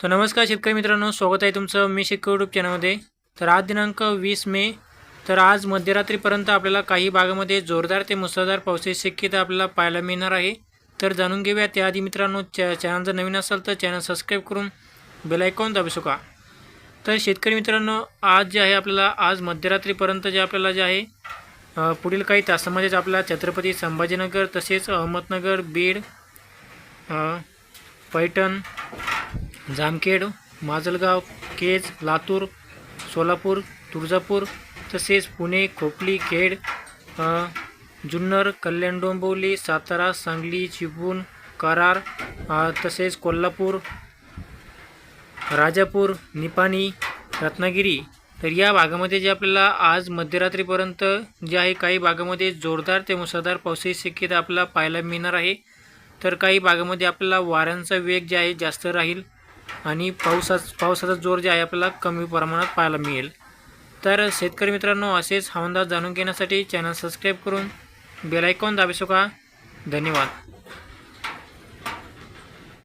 तर नमस्कार शेतकरी मित्रांनो स्वागत आहे तुमचं मी शेतकरी यूट्यूब चॅनलमध्ये तर आज दिनांक वीस मे तर आज मध्यरात्रीपर्यंत आपल्याला काही भागामध्ये जोरदार ते मुसळधार पावसाची शक्यता आपल्याला पाहायला मिळणार आहे. तर जाणून घेऊया. त्याआधी मित्रांनो चॅ चॅनल जर नवीन असेल तर चॅनल सबस्क्राईब करून बेलायकॉन दाबू शका तर शेतकरी मित्रांनो आज जे आहे आपल्याला आज मध्यरात्रीपर्यंत जे आपल्याला जे आहे पुढील काही तासामध्येच आपल्याला छत्रपती संभाजीनगर तसेच अहमदनगर बीड पैठण जामखेड माजलगाव केज लातूर सोलापूर तुळजापूर तसेच पुणे खोपली खेड जुन्नर कल्याण डोंबिवली सातारा सांगली चिपळूण करार तसेच कोल्हापूर राजापूर निपाणी रत्नागिरी. तर या भागामध्ये जे आपल्याला आज मध्यरात्रीपर्यंत जे आहे काही भागामध्ये जोरदार ते मुसळधार पावसाची शक्यता आपल्याला पाहायला मिळणार आहे. तर काही भागामध्ये आपल्याला वाऱ्यांचा वेग जे आहे जास्त राहील. आणि पावसा पावसाचा जोर जे आहे आपल्याला कमी प्रमाणात पाहायला मिळेल. तर शेतकरी मित्रांनो असेच हवामान जाणून घेण्यासाठी चॅनल सबस्क्राईब करून बेलायकॉन आयकॉन दाबू शका धन्यवाद.